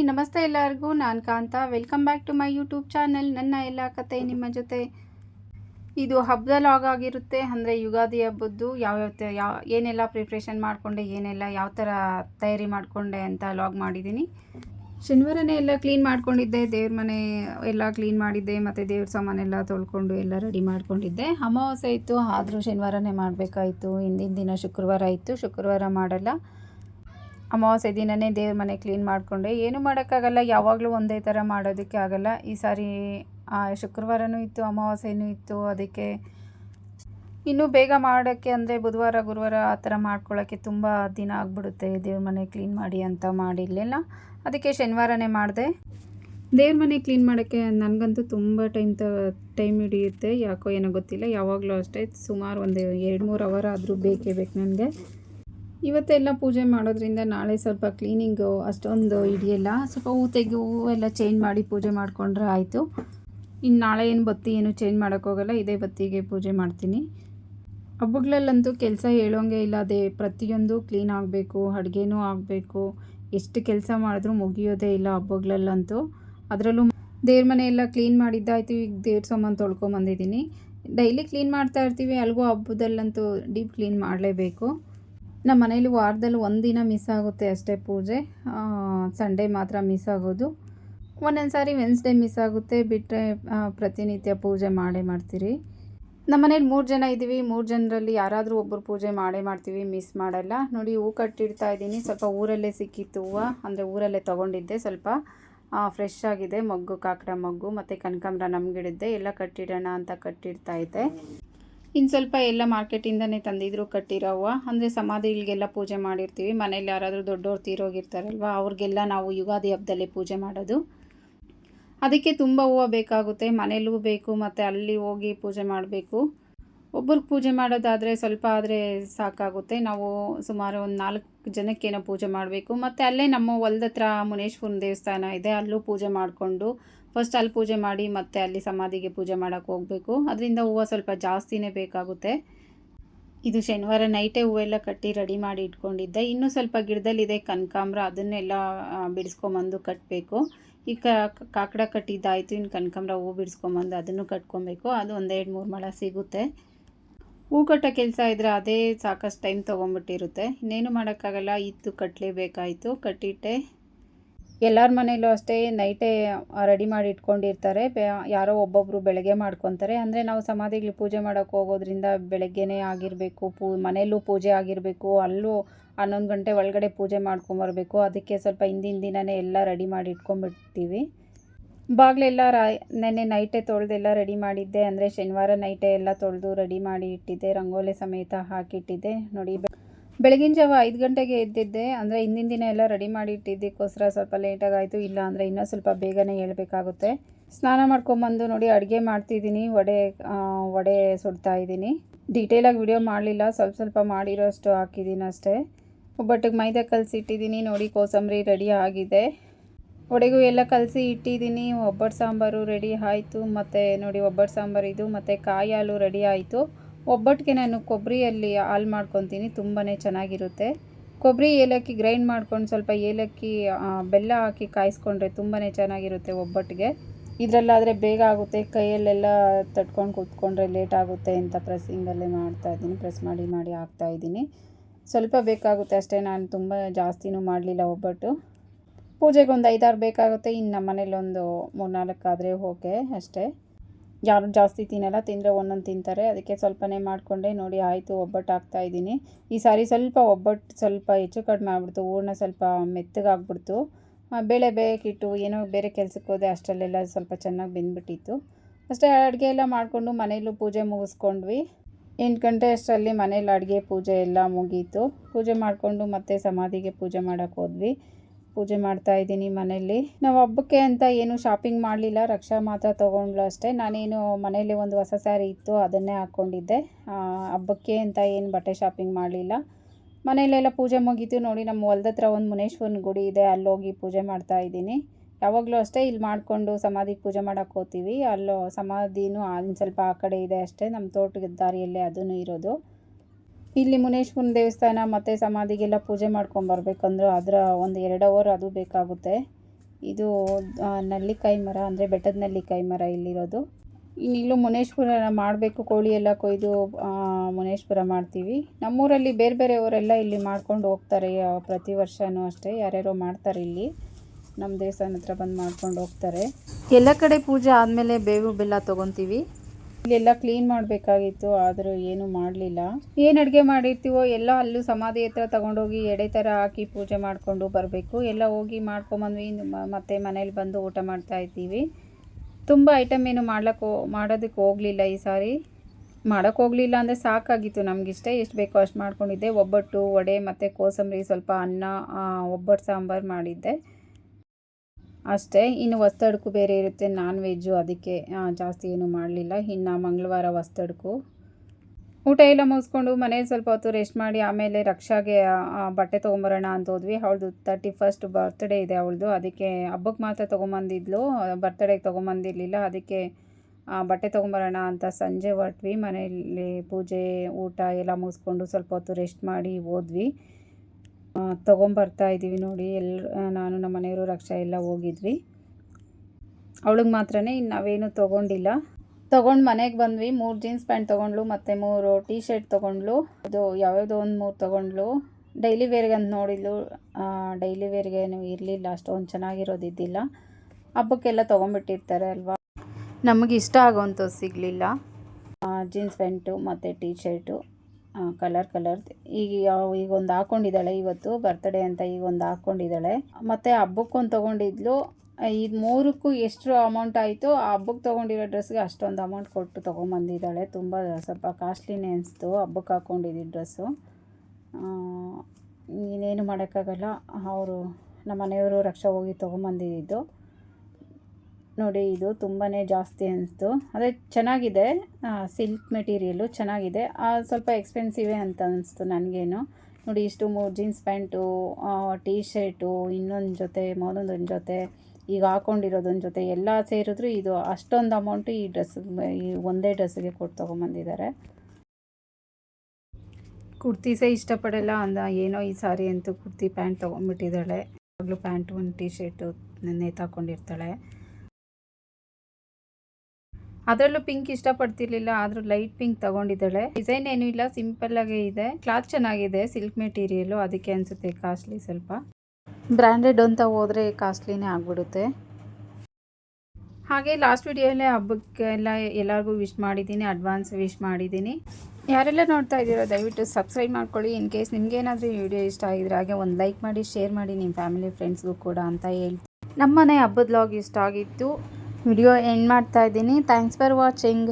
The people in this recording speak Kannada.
ಹಾಯ್ ನಮಸ್ತೆ ಎಲ್ಲರಿಗೂ, ನಾನು Kanta. Welcome back to my YouTube channel ನನ್ನ ಎಲ್ಲ ಕತೆ ನಿಮ್ಮ ಜೊತೆ. ಇದು ಹಬ್ಬದ ಲಾಗ್ ಆಗಿರುತ್ತೆ, ಅಂದರೆ ಯುಗಾದಿ ಹಬ್ಬದ್ದು. ಯಾವ್ಯಾವ ಯಾವ ಏನೆಲ್ಲ ಪ್ರಿಪ್ರೇಷನ್ ಮಾಡಿಕೊಂಡೆ, ಏನೆಲ್ಲ, ಯಾವ ಥರ ತಯಾರಿ ಮಾಡಿಕೊಂಡೆ ಅಂತ ಲಾಗ್ ಮಾಡಿದ್ದೀನಿ ಶನಿವಾರನೇ ಎಲ್ಲ ಕ್ಲೀನ್ ಮಾಡ್ಕೊಂಡಿದ್ದೆ, ದೇವ್ರ ಮನೆ ಎಲ್ಲ ಕ್ಲೀನ್ ಮಾಡಿದ್ದೆ, ಮತ್ತು ದೇವ್ರ ಸಾಮಾನೆಲ್ಲ ತೊಳ್ಕೊಂಡು ಎಲ್ಲ ರೆಡಿ ಮಾಡ್ಕೊಂಡಿದ್ದೆ. ಅಮಾವಾಸ್ಯೆ ಇತ್ತು ಆದರೂ ಶನಿವಾರನೇ ಮಾಡಬೇಕಾಯಿತು. ಹಿಂದಿನ ದಿನ ಶುಕ್ರವಾರ ಇತ್ತು ಶುಕ್ರವಾರ ಮಾಡಲ್ಲ. ಅಮಾವಾಸ್ಯೆ ದಿನನೇ ದೇವ್ರ ಮನೆ ಕ್ಲೀನ್ ಮಾಡಿಕೊಂಡೆ. ಏನು ಮಾಡೋಕ್ಕಾಗಲ್ಲ, ಯಾವಾಗಲೂ ಒಂದೇ ಥರ ಮಾಡೋದಕ್ಕೆ ಆಗಲ್ಲ. ಈ ಸಾರಿ ಶುಕ್ರವಾರನೂ ಇತ್ತು, ಅಮಾವಾಸ್ಯೆನೂ ಇತ್ತು, ಅದಕ್ಕೆ ಇನ್ನೂ ಬೇಗ ಮಾಡೋಕ್ಕೆ ಅಂದರೆ ಬುಧವಾರ, ಗುರುವಾರ ಆ ಥರ ಮಾಡ್ಕೊಳ್ಳೋಕ್ಕೆ ತುಂಬ ದಿನ ಆಗಿಬಿಡುತ್ತೆ. ದೇವ್ರ ಮನೆ ಕ್ಲೀನ್ ಮಾಡಿ ಅಂತ ಮಾಡಿರಲಿಲ್ಲ. ಅದಕ್ಕೆ ಶನಿವಾರನೇ ಮಾಡಿದೆ. ದೇವ್ರ ಮನೆ ಕ್ಲೀನ್ ಮಾಡೋಕ್ಕೆ ನನಗಂತೂ ತುಂಬ ಟೈಮ್ ತ ಟೈಮ್ ಹಿಡಿಯುತ್ತೆ. ಯಾಕೋ ಏನೋ ಗೊತ್ತಿಲ್ಲ. ಯಾವಾಗಲೂ ಅಷ್ಟೇ ಸುಮಾರು ಒಂದು ಎರಡು ಮೂರು ಅವರ್ ಆದರೂ ಬೇಕೇ ಬೇಕು ನನಗೆ. ಇವತ್ತೆಲ್ಲ ಪೂಜೆ ಮಾಡೋದ್ರಿಂದ ನಾಳೆ ಸ್ವಲ್ಪ ಕ್ಲೀನಿಂಗು, ಅಷ್ಟೊಂದು ಹಿಡಿಯಲ್ಲ. ಸ್ವಲ್ಪ ಹೂ ತೆಗಿ ಹೂವು ಎಲ್ಲ ಚೇಂಜ್ ಮಾಡಿ ಪೂಜೆ ಮಾಡಿಕೊಂಡ್ರೆ ಆಯಿತು. ಇನ್ನು ನಾಳೆ ಏನು ಬತ್ತಿ ಏನು ಚೇಂಜ್ ಮಾಡೋಕ್ಕೋಗಲ್ಲ ಇದೇ ಬತ್ತಿಗೆ ಪೂಜೆ ಮಾಡ್ತೀನಿ. ಹಬ್ಬಗಳಲ್ಲಂತೂ ಕೆಲಸ ಹೇಳೋಂಗೆ ಇಲ್ಲ, ಅದೇ ಪ್ರತಿಯೊಂದು ಕ್ಲೀನ್ ಆಗಬೇಕು, ಅಡುಗೆನೂ ಆಗಬೇಕು. ಎಷ್ಟು ಕೆಲಸ ಮಾಡಿದ್ರೂ ಮುಗಿಯೋದೇ ಇಲ್ಲ ಹಬ್ಬಗಳಲ್ಲಂತೂ. ಅದರಲ್ಲೂ ದೇವ್ರ ಮನೆ ಎಲ್ಲ ಕ್ಲೀನ್ ಮಾಡಿದ್ದಾಯ್ತು, ಈಗ ದೇವ್ರ ಸಾಮಾನು ತೊಳ್ಕೊಂಬಂದಿದ್ದೀನಿ. ಡೈಲಿ ಕ್ಲೀನ್ ಮಾಡ್ತಾ ಇರ್ತೀವಿ, ಅಲ್ಗೂ ಹಬ್ಬದಲ್ಲಂತೂ ಡೀಪ್ ಕ್ಲೀನ್ ಮಾಡಲೇಬೇಕು. ನಮ್ಮ ಮನೇಲಿ ವಾರದಲ್ಲಿ ಒಂದಿನ ಮಿಸ್ ಆಗುತ್ತೆ ಅಷ್ಟೇ ಪೂಜೆ. ಸಂಡೇ ಮಾತ್ರ ಮಿಸ್ ಆಗೋದು. ಒಂದೊಂದು ಸಾರಿ ವೆನ್ಸ್ಡೇ ಮಿಸ್ ಆಗುತ್ತೆ. ಬಿಟ್ಟರೆ ಪ್ರತಿನಿತ್ಯ ಪೂಜೆ ಮಾಡೇ ಮಾಡ್ತೀರಿ. ನಮ್ಮ ಮನೇಲಿ ಮೂರು ಜನ ಇದ್ದೀವಿ. ಮೂರು ಜನರಲ್ಲಿ ಯಾರಾದರೂ ಒಬ್ಬರು ಪೂಜೆ ಮಾಡೇ ಮಾಡ್ತೀವಿ ಮಿಸ್ ಮಾಡಲ್ಲ. ನೋಡಿ, ಹೂ ಕಟ್ಟಿಡ್ತಾ ಇದ್ದೀನಿ. ಸ್ವಲ್ಪ ಊರಲ್ಲೇ ಸಿಕ್ಕಿತ್ತು ಹೂವು. ಅಂದರೆ ಊರಲ್ಲೇ ತೊಗೊಂಡಿದ್ದೆ ಸ್ವಲ್ಪ. ಫ್ರೆಶ್ ಆಗಿದೆ. ಮೊಗ್ಗು, ಕಾಕಡ ಮೊಗ್ಗು, ಮತ್ತು ಕನಕಾಂಬ್ರ ನಮ್ಗಿಡಿದ್ದೆ. ಎಲ್ಲ ಕಟ್ಟಿಡೋಣ ಅಂತ ಕಟ್ಟಿಡ್ತಾ ಇದ್ದೆ. ಇನ್ನು ಸ್ವಲ್ಪ ಎಲ್ಲ ಮಾರ್ಕೆಟಿಂದನೇ ತಂದಿದ್ರು ಕಟ್ಟಿರೋ ಹೂವು ಅಂದರೆ ಸಮಾಧಿಗಳಿಗೆಲ್ಲ ಪೂಜೆ ಮಾಡಿರ್ತೀವಿ. ಮನೇಲಿ ಯಾರಾದರೂ ದೊಡ್ಡವ್ರು ತೀರೋಗಿರ್ತಾರಲ್ವ, ಅವ್ರಿಗೆಲ್ಲ ನಾವು ಯುಗಾದಿ ಹಬ್ಬದಲ್ಲಿ ಪೂಜೆ ಮಾಡೋದು. ಅದಕ್ಕೆ ತುಂಬ ಹೂವು ಬೇಕಾಗುತ್ತೆ. ಮನೇಲೂ ಬೇಕು, ಮತ್ತು ಅಲ್ಲಿ ಹೋಗಿ ಪೂಜೆ ಮಾಡಬೇಕು. ಒಬ್ಬರಿಗೆ ಪೂಜೆ ಮಾಡೋದಾದರೆ ಸ್ವಲ್ಪ ಆದರೆ ಸಾಕಾಗುತ್ತೆ. ನಾವು ಸುಮಾರು ಒಂದು ನಾಲ್ಕು ಜನಕ್ಕೇನೋ ಪೂಜೆ ಮಾಡಬೇಕು. ಮತ್ತು ಅಲ್ಲೇ ನಮ್ಮ ಹೊಲ್ದ ಹತ್ರ ಮುನೇಶ್ವರನ ದೇವಸ್ಥಾನ ಇದೆ. ಅಲ್ಲೂ ಪೂಜೆ ಮಾಡಿಕೊಂಡು ಫಸ್ಟ್ ಅಲ್ಲಿ ಪೂಜೆ ಮಾಡಿ ಮತ್ತೆ ಅಲ್ಲಿ ಸಮಾಧಿಗೆ ಪೂಜೆ ಮಾಡೋಕ್ಕೆ ಹೋಗಬೇಕು. ಅದರಿಂದ ಹೂವು ಸ್ವಲ್ಪ ಜಾಸ್ತಿನೇ ಬೇಕಾಗುತ್ತೆ. ಇದು ಶನಿವಾರ ನೈಟೇ ಹೂವೆಲ್ಲ ಕಟ್ಟಿ ರೆಡಿ ಮಾಡಿ ಇಟ್ಕೊಂಡಿದ್ದೆ. ಇನ್ನೂ ಸ್ವಲ್ಪ ಗಿಡದಲ್ಲಿದೆ ಕನಕಾಂಬ್ರ, ಅದನ್ನೆಲ್ಲ ಬಿಡಿಸ್ಕೊಂಬಂದು ಕಟ್ಟಬೇಕು ಈ ಕಾಕಡ ಕಟ್ಟಿದ್ದಾಯಿತು. ಇನ್ನು ಕನಕಾಂಬ್ರ ಹೂ ಬಿಡಿಸ್ಕೊಂಬಂದು ಅದನ್ನು ಕಟ್ಕೊಬೇಕು. ಅದು ಒಂದೆರಡು ಮೂರು ಮೊಳ ಸಿಗುತ್ತೆ. ಹೂ ಕಟ್ಟೋ ಕೆಲಸ ಇದ್ದರೆ ಅದೇ ಸಾಕಷ್ಟು ಟೈಮ್ ತೊಗೊಂಬಿಟ್ಟಿರುತ್ತೆ. ಇನ್ನೇನು ಮಾಡೋಕ್ಕಾಗಲ್ಲ, ಇತ್ತು ಕಟ್ಟಲೇಬೇಕಾಯಿತು ಕಟ್ಟಿಟ್ಟೆ. ಎಲ್ಲರ ಮನೆಯಲ್ಲೂ ಅಷ್ಟೇ ನೈಟೇ ರೆಡಿ ಮಾಡಿ ಇಟ್ಕೊಂಡಿರ್ತಾರೆ. ಯಾರೋ ಒಬ್ಬೊಬ್ಬರು ಬೆಳಗ್ಗೆ ಮಾಡ್ಕೊತಾರೆ. ಅಂದರೆ ನಾವು ಸಮಾಧಿಗಳು ಪೂಜೆ ಮಾಡೋಕ್ಕೆ ಹೋಗೋದ್ರಿಂದ ಬೆಳಗ್ಗೆನೇ ಆಗಿರಬೇಕು. ಪೂ, ಮನೆಯಲ್ಲೂ ಪೂಜೆ ಆಗಿರಬೇಕು. ಅಲ್ಲೂ ಹನ್ನೊಂದು ಗಂಟೆ ಒಳಗಡೆ ಪೂಜೆ ಮಾಡ್ಕೊಂಬರ್ಬೇಕು. ಅದಕ್ಕೆ ಸ್ವಲ್ಪ ಹಿಂದಿನ ದಿನವೇ ಎಲ್ಲ ರೆಡಿ ಮಾಡಿ ಇಟ್ಕೊಂಡ್ಬಿಡ್ತೀವಿ ಬಾಗಿಲೆಲ್ಲ ರಾ, ನೆನ್ನೆ ನೈಟೇ ತೊಳೆದೆಲ್ಲ ರೆಡಿ ಮಾಡಿದ್ದೆ. ಅಂದರೆ ಶನಿವಾರ ನೈಟೇ ಎಲ್ಲ ತೊಳೆದು ರೆಡಿ ಮಾಡಿ ಇಟ್ಟಿದ್ದೆ. ರಂಗೋಲಿ ಸಮೇತ ಹಾಕಿಟ್ಟಿದ್ದೆ. ನೋಡಿ ಬೆಳಗಿನ ಜಾವ ಐದು ಗಂಟೆಗೆ ಎದ್ದಿದ್ದೆ. ಅಂದರೆ ಹಿಂದಿನ ದಿನ ಎಲ್ಲ ರೆಡಿ ಮಾಡಿ ಇಟ್ಟಿದ್ದಕ್ಕೋಸ್ಕರ ಸ್ವಲ್ಪ ಲೇಟಾಗಿ ಆಯಿತು. ಇಲ್ಲ ಅಂದರೆ ಇನ್ನೂ ಸ್ವಲ್ಪ ಬೇಗನೆ ಹೇಳಬೇಕಾಗುತ್ತೆ. ಸ್ನಾನ ಮಾಡ್ಕೊಂಬಂದು ನೋಡಿ, ಅಡುಗೆ ಮಾಡ್ತಿದ್ದೀನಿ. ವಡೆ ವಡೆ ಸುಡ್ತಾ ಇದ್ದೀನಿ. ಡೀಟೇಲಾಗಿ ವಿಡಿಯೋ ಮಾಡಲಿಲ್ಲ. ಸ್ವಲ್ಪ ಸ್ವಲ್ಪ ಮಾಡಿರೋಷ್ಟು ಹಾಕಿದ್ದೀನಿ ಅಷ್ಟೇ. ಒಬ್ಬಟ್ಟಿಗೆ ಮೈದಾ ಕಲಸಿಟ್ಟಿದ್ದೀನಿ. ನೋಡಿ, ಕೋಸಂಬರಿ ರೆಡಿ ಆಗಿದೆ. ವಡೆಗೂ ಎಲ್ಲ ಕಲಸಿ ಇಟ್ಟಿದ್ದೀನಿ. ಒಬ್ಬಟ್ಟು ಸಾಂಬಾರು ರೆಡಿ ಆಯಿತು. ಮತ್ತು ನೋಡಿ ಒಬ್ಬಟ್ಟು ಸಾಂಬಾರು ಇದು, ಮತ್ತು ಕಾಯಿ ಹಾಲು ರೆಡಿ ಆಯಿತು. ಒಬ್ಬಟ್ಟಿಗೆ ನಾನು ಕೊಬ್ಬರಿಯಲ್ಲಿ ಹಾಲು ಮಾಡ್ಕೊತೀನಿ. ತುಂಬಾ ಚೆನ್ನಾಗಿರುತ್ತೆ. ಕೊಬ್ಬರಿ ಏಲಕ್ಕಿ ಗ್ರೈಂಡ್ ಮಾಡ್ಕೊಂಡು ಸ್ವಲ್ಪ ಏಲಕ್ಕಿ ಬೆಲ್ಲ ಹಾಕಿ ಕಾಯಿಸ್ಕೊಂಡ್ರೆ ತುಂಬಾ ಚೆನ್ನಾಗಿರುತ್ತೆ ಒಬ್ಬಟ್ಟಿಗೆ ಇದರಲ್ಲಾದರೆ ಬೇಗ ಆಗುತ್ತೆ. ಕೈಯಲ್ಲೆಲ್ಲ ತಟ್ಕೊಂಡು ಕೂತ್ಕೊಂಡ್ರೆ ಲೇಟ್ ಆಗುತ್ತೆ ಅಂತ ಪ್ರೆಸ್ಸಿಂಗಲ್ಲೇ ಮಾಡ್ತಾ ಇದ್ದೀನಿ. ಪ್ರೆಸ್ ಮಾಡಿ ಮಾಡಿ ಹಾಕ್ತಾ ಇದ್ದೀನಿ. ಸ್ವಲ್ಪ ಬೇಕಾಗುತ್ತೆ ಅಷ್ಟೇ. ನಾನು ತುಂಬ ಜಾಸ್ತಿನೂ ಮಾಡಲಿಲ್ಲ ಒಬ್ಬಟ್ಟು. ಪೂಜೆಗೆ ಒಂದು ಐದಾರು ಬೇಕಾಗುತ್ತೆ. ಇನ್ನು ನಮ್ಮ ಮನೇಲಿ ಒಂದು ಮೂರ್ನಾಲ್ಕು ಆದರೆ ಓಕೆ ಅಷ್ಟೇ. ಯಾರು ಜಾಸ್ತಿ ತಿನ್ನಲ್ಲ, ತಿಂದರೆ ಒಂದೊಂದು ತಿಂತಾರೆ. ಅದಕ್ಕೆ ಸ್ವಲ್ಪನೇ ಮಾಡಿಕೊಂಡೆ. ನೋಡಿ ಆಯಿತು, ಒಬ್ಬಟ್ಟು ಹಾಕ್ತಾ ಇದ್ದೀನಿ. ಈ ಸಾರಿ ಸ್ವಲ್ಪ ಒಬ್ಬಟ್ಟು ಸ್ವಲ್ಪ ಹೆಚ್ಚು ಕಡಿಮೆ ಆಗ್ಬಿಡ್ತು. ಹೂರ್ಣ ಸ್ವಲ್ಪ ಮೆತ್ತಗಾಗ್ಬಿಡ್ತು. ಬೇಳೆ ಬೇಯಕಿಟ್ಟು ಏನೋ ಬೇರೆ ಕೆಲಸಕ್ಕೆ ಹೋದೆ. ಅಷ್ಟರಲ್ಲೆಲ್ಲ ಸ್ವಲ್ಪ ಚೆನ್ನಾಗಿ ಬೆಂದ್ಬಿಟ್ಟಿತ್ತು. ಅಷ್ಟೇ ಅಡುಗೆ ಎಲ್ಲ ಮಾಡಿಕೊಂಡು ಮನೆಯಲ್ಲೂ ಪೂಜೆ ಮುಗಿಸ್ಕೊಂಡ್ವಿ. ಎಂಟು ಗಂಟೆ ಅಷ್ಟರಲ್ಲಿ ಮನೇಲಿ ಅಡುಗೆ ಪೂಜೆ ಎಲ್ಲ ಮುಗೀತು. ಪೂಜೆ ಮಾಡಿಕೊಂಡು ಮತ್ತೆ ಸಮಾಧಿಗೆ ಪೂಜೆ ಮಾಡೋಕ್ಕೆ ಹೋದ್ವಿ. ಪೂಜೆ ಮಾಡ್ತಾ ಇದ್ದೀನಿ ಮನೆಯಲ್ಲಿ. ನಾವು ಹಬ್ಬಕ್ಕೆ ಅಂತ ಏನು ಶಾಪಿಂಗ್ ಮಾಡಲಿಲ್ಲ, ರಕ್ಷಾ ಮಾತ್ರ ತೊಗೊಂಡ್ಲು ಅಷ್ಟೇ. ನಾನೇನು ಮನೆಯಲ್ಲಿ ಒಂದು ಹೊಸ ಸ್ಯಾರಿ ಇತ್ತು, ಅದನ್ನೇ ಹಾಕ್ಕೊಂಡಿದ್ದೆ. ಹಬ್ಬಕ್ಕೆ ಅಂತ ಏನು ಬಟ್ಟೆ ಶಾಪಿಂಗ್ ಮಾಡಲಿಲ್ಲ. ಮನೆಯಲ್ಲೆಲ್ಲ ಪೂಜೆ ಮುಗೀತು. ನೋಡಿ, ನಮ್ಮ ಹೊಲ್ದ ಹತ್ರ ಒಂದು ಮುನೇಶ್ವರನ ಗುಡಿ ಇದೆ. ಅಲ್ಲೋಗಿ ಪೂಜೆ ಮಾಡ್ತಾ ಇದ್ದೀನಿ. ಯಾವಾಗಲೂ ಅಷ್ಟೇ ಇಲ್ಲಿ ಮಾಡಿಕೊಂಡು ಸಮಾಧಿಗೆ ಪೂಜೆ ಮಾಡೋಕ್ಕೆ ಹೋಗ್ತೀವಿ. ಅಲ್ಲೋ, ಸಮಾಧಿನೂ ಅಲ್ಲಿ ಸ್ವಲ್ಪ ಆ ಕಡೆ ಇದೆ ಅಷ್ಟೇ. ನಮ್ಮ ತೋಟದ ದಾರಿಯಲ್ಲೇ ಅದೂ ಇರೋದು. ಇಲ್ಲಿ ಮುನೇಶ್ವರನ ದೇವಸ್ಥಾನ ಮತ್ತು ಸಮಾಧಿಗೆಲ್ಲ ಪೂಜೆ ಮಾಡ್ಕೊಂಬರ್ಬೇಕಂದ್ರೆ ಅದರ ಒಂದು ಎರಡು ಅವರ್ ಅದು ಬೇಕಾಗುತ್ತೆ. ಇದು ನಲ್ಲಿಕಾಯಿ ಮರ, ಅಂದರೆ ಬೆಟ್ಟದ ನಲ್ಲಿಕಾಯಿ ಮರ ಇಲ್ಲಿರೋದು. ಇನ್ನಿಲ್ಲೂ ಮುನೇಶ್ವರ ಮಾಡಬೇಕು, ಕೋಳಿ ಎಲ್ಲ ಕೊಯ್ದು ಮುನೇಶ್ವರ ಮಾಡ್ತೀವಿ. ನಮ್ಮೂರಲ್ಲಿ ಬೇರೆ ಬೇರೆಯವರೆಲ್ಲ ಇಲ್ಲಿ ಮಾಡ್ಕೊಂಡು ಹೋಗ್ತಾರೆ ಪ್ರತಿ ವರ್ಷವೂ ಅಷ್ಟೇ. ಯಾರ್ಯಾರೋ ಮಾಡ್ತಾರೆ ಇಲ್ಲಿ. ನಮ್ಮ ದೇವಸ್ಥಾನ ಹತ್ರ ಬಂದು ಮಾಡ್ಕೊಂಡು ಹೋಗ್ತಾರೆ. ಎಲ್ಲ ಕಡೆ ಪೂಜೆ ಆದಮೇಲೆ ಬೇವು ಬೆಲ್ಲ ತೊಗೊತೀವಿ. ಇಲ್ಲೆಲ್ಲ ಕ್ಲೀನ್ ಮಾಡಬೇಕಾಗಿತ್ತು, ಆದರೂ ಏನು ಮಾಡಲಿಲ್ಲ. ಏನು ಅಡುಗೆ ಮಾಡಿರ್ತೀವೋ ಎಲ್ಲ ಅಲ್ಲೂ ಸಮಾಧಿ ಹತ್ರ ತಗೊಂಡೋಗಿ ಎಡೆ ಥರ ಹಾಕಿ ಪೂಜೆ ಮಾಡಿಕೊಂಡು ಬರಬೇಕು. ಎಲ್ಲ ಹೋಗಿ ಮಾಡ್ಕೊಂಬಂದ್ವಿ ಮತ್ತೆ ಮನೇಲಿ ಬಂದು ಊಟ ಮಾಡ್ತಾ ಇದ್ದೀವಿ. ತುಂಬ ಐಟಮ್ ಏನು ಮಾಡ್ಲಕ್ಕೆ, ಮಾಡೋದಕ್ಕೆ ಹೋಗಲಿಲ್ಲ ಈ ಸಾರಿ. ಮಾಡೋಕ್ಕೆ ಹೋಗಲಿಲ್ಲ ಅಂದರೆ ಸಾಕಾಗಿತ್ತು ನಮಗಿಷ್ಟ. ಎಷ್ಟು ಬೇಕೋ ಅಷ್ಟು ಮಾಡ್ಕೊಂಡಿದ್ದೆ. ಒಬ್ಬಟ್ಟು, ವಡೆ ಮತ್ತು ಕೋಸಂಬರಿ ಸ್ವಲ್ಪ ಅನ್ನ ಒಬ್ಬಟ್ಟು ಸಾಂಬಾರು ಮಾಡಿದ್ದೆ. ಅಷ್ಟೇ, ಇನ್ನು ಹೊಸ್ತಡ್ಕು ಬೇರೆ ಇರುತ್ತೆ ನಾನ್ ವೆಜ್ಜು ಅದಕ್ಕೆ ಜಾಸ್ತಿ ಏನು ಮಾಡಲಿಲ್ಲ. ಇನ್ನು ಮಂಗಳವಾರ ಹೊಸ್ತಡ್ಕು ಊಟ ಎಲ್ಲ ಮುಗಿಸ್ಕೊಂಡು ಮನೇಲಿ ಸ್ವಲ್ಪ ಹೊತ್ತು ರೆಸ್ಟ್ ಮಾಡಿ, ಆಮೇಲೆ ರಕ್ಷಾಗೆ ಬಟ್ಟೆ ತೊಗೊಂಬರೋಣ ಅಂತ ಹೋದ್ವಿ. ಅವಳದು ತರ್ಟಿ ಫಸ್ಟ್ ಬರ್ತ್ಡೇ ಇದೆ ಅವಳದು. ಅದಕ್ಕೆ ಹಬ್ಬಕ್ಕೆ ಮಾತ್ರ ತೊಗೊಂಬಂದಿದ್ಲು. ಬರ್ತಡೇಗೆ ತೊಗೊಂಬಂದಿರಲಿಲ್ಲ. ಅದಕ್ಕೆ ಬಟ್ಟೆ ತೊಗೊಂಬರೋಣ ಅಂತ ಸಂಜೆ ಹೊರಟ್ವಿ. ಮನೆಯಲ್ಲಿ ಪೂಜೆ, ಊಟ ಎಲ್ಲ ಮುಗಿಸ್ಕೊಂಡು ಸ್ವಲ್ಪ ಹೊತ್ತು ರೆಸ್ಟ್ ಮಾಡಿ ಹೋದ್ವಿ. ತೊಗೊಂಬರ್ತಾ ಇದ್ದೀವಿ ನೋಡಿ. ಎಲ್ಲರೂ ನಾನು ನಮ್ಮ ಮನೆಯವರು ರಕ್ಷಾ ಎಲ್ಲ ಹೋಗಿದ್ವಿ. ಅವಳಿಗೆ ಮಾತ್ರನೇ ಇನ್ನು ನಾವೇನು ತೊಗೊಂಡಿಲ್ಲ. ತೊಗೊಂಡು ಮನೆಗೆ ಬಂದ್ವಿ. ಮೂರು ಜೀನ್ಸ್ ಪ್ಯಾಂಟ್ ತೊಗೊಂಡ್ಲು, ಮತ್ತು ಮೂರು ಟೀ ಶರ್ಟ್ ತೊಗೊಂಡ್ಲು. ಅದು ಯಾವ್ಯಾವುದೋ ಒಂದು ಮೂರು ತೊಗೊಂಡ್ಲು. ಡೈಲಿ ವೇರ್ಗೆ ಅಂತ ನೋಡಿದ್ಲು. ಡೈಲಿ ವೇರ್ಗೇನು ಇರಲಿಲ್ಲ. ಅಷ್ಟೊಂದು ಚೆನ್ನಾಗಿರೋದಿದ್ದಿಲ್ಲ ಹಬ್ಬಕ್ಕೆಲ್ಲ ತೊಗೊಂಬಿಟ್ಟಿರ್ತಾರೆ ಅಲ್ವಾ? ನಮಗೆ ಇಷ್ಟ ಆಗೋವಂಥದ್ದು ಸಿಗಲಿಲ್ಲ. ಜೀನ್ಸ್ ಪ್ಯಾಂಟು, ಮತ್ತು ಟೀ ಶರ್ಟು ಕಲರ್ ಕಲರ್ ಈಗ ಈಗ ಒಂದು ಹಾಕೊಂಡಿದ್ದಾಳೆ ಇವತ್ತು ಬರ್ತಡೇ ಅಂತ ಈಗ ಒಂದು ಹಾಕ್ಕೊಂಡಿದ್ದಾಳೆ ಮತ್ತು ಹಬ್ಬಕ್ಕೊಂದು ತೊಗೊಂಡಿದ್ಲು. ಇದು ಮೂರಕ್ಕೂ ಎಷ್ಟು ಅಮೌಂಟ್ ಆಯಿತು, ಆ ಹಬ್ಬಕ್ಕೆ ತೊಗೊಂಡಿರೋ ಡ್ರೆಸ್ಗೆ ಅಷ್ಟೊಂದು ಅಮೌಂಟ್ ಕೊಟ್ಟು ತೊಗೊಂಬಂದಿದ್ದಾಳೆ. ತುಂಬ ಸ್ವಲ್ಪ ಕಾಸ್ಟ್ಲಿನೇ ಅನಿಸ್ತು. ಹಬ್ಬಕ್ಕೆ ಹಾಕ್ಕೊಂಡಿದ್ದು ಡ್ರೆಸ್ಸು ಇನ್ನೇನು ಮಾಡೋಕ್ಕಾಗಲ್ಲ. ಅವರು ನಮ್ಮ ಮನೆಯವರು ರಕ್ಷಾ ಹೋಗಿ ತೊಗೊಂಬಂದಿದ್ದು. ನೋಡಿ ಇದು ತುಂಬಾ ಜಾಸ್ತಿ ಅನಿಸ್ತು. ಅದೇ ಚೆನ್ನಾಗಿದೆ. ಸಿಲ್ಕ್ ಮೆಟೀರಿಯಲ್ಲು ಚೆನ್ನಾಗಿದೆ. ಸ್ವಲ್ಪ ಎಕ್ಸ್ಪೆನ್ಸಿವೇ ಅಂತ ಅನಿಸ್ತು ನನಗೇನು. ನೋಡಿ ಇಷ್ಟು ಮೂರು ಜೀನ್ಸ್ ಪ್ಯಾಂಟು ಟೀ ಶರ್ಟು ಇನ್ನೊಂದು ಜೊತೆ, ಮೌನೊಂದೊಂದು ಜೊತೆ, ಈಗ ಹಾಕ್ಕೊಂಡಿರೋದೊಂದು ಜೊತೆ ಎಲ್ಲ ಸೇರಿದ್ರು ಇದು ಅಷ್ಟೊಂದು ಅಮೌಂಟು ಈ ಡ್ರೆಸ್ ಈ ಒಂದೇ ಡ್ರೆಸ್ಸಿಗೆ ಕೊಟ್ಟು ತೊಗೊಂಬಂದಿದ್ದಾರೆ. ಕುರ್ತೀಸೇ ಇಷ್ಟಪಡಲ್ಲ ಅಂದ, ಏನೋ ಈ ಸಾರಿ ಅಂತೂ ಕುರ್ತಿ ಪ್ಯಾಂಟ್ ತೊಗೊಂಡ್ಬಿಟ್ಟಿದ್ದಾಳೆ ಯಾವಾಗಲೂ ಪ್ಯಾಂಟು ಒಂದು ಟೀ ಶರ್ಟು ನೇತಾಕೊಂಡಿರ್ತಾಳೆ ಅದರಲ್ಲೂ ಪಿಂಕ್ ಇಷ್ಟಪಡ್ತಿರ್ಲಿಲ್ಲ, ಆದರೂ ಲೈಟ್ ಪಿಂಕ್ ತಗೊಂಡಿದ್ದಾಳೆ. ಡಿಸೈನ್ ಏನೂ ಇಲ್ಲ ಸಿಂಪಲ್ ಆಗಿ ಇದೆ. ಕ್ಲಾತ್ ಚೆನ್ನಾಗಿದೆ ಸಿಲ್ಕ್ ಮೆಟೀರಿಯಲು ಅದಕ್ಕೆ ಅನಿಸುತ್ತೆ ಕಾಸ್ಟ್ಲಿ ಸ್ವಲ್ಪ. ಬ್ರ್ಯಾಂಡೆಡ್ ಅಂತ ಹೋದ್ರೆ ಕಾಸ್ಟ್ಲಿನೇ ಆಗಿಬಿಡುತ್ತೆ. ಹಾಗೆ ಲಾಸ್ಟ್ ವಿಡಿಯೋಲ್ಲೇ ಹಬ್ಬಕ್ಕೆಲ್ಲ ಎಲ್ಲರಿಗೂ ವಿಶ್ ಮಾಡಿದ್ದೀನಿ ಅಡ್ವಾನ್ಸ್ ವಿಶ್ ಮಾಡಿದ್ದೀನಿ. ಯಾರೆಲ್ಲ ನೋಡ್ತಾ ಇದ್ದೀರೋ ದಯವಿಟ್ಟು ಸಬ್ಸ್ಕ್ರೈಬ್ ಮಾಡ್ಕೊಳ್ಳಿ. ಇನ್ ಕೇಸ್ ನಿಮಗೇನಾದರೂ ಈ ವಿಡಿಯೋ ಇಷ್ಟ ಆಗಿದ್ರೆ ಹಾಗೆ ಒಂದು ಲೈಕ್ ಮಾಡಿ ಶೇರ್ ಮಾಡಿ ನಿಮ್ಮ ಫ್ಯಾಮಿಲಿ ಫ್ರೆಂಡ್ಸ್ಗೂ ಕೂಡ ಅಂತ ಹೇಳ್ತೀನಿ. ನಮ್ಮನೆ ಹಬ್ಬದ ಲಾಗ್ ಇಷ್ಟ ಆಗಿತ್ತು. ವಿಡಿಯೋ ಎಂಡ್ ಮಾಡ್ತಾ ಇದ್ದೀನಿ. Thanks for watching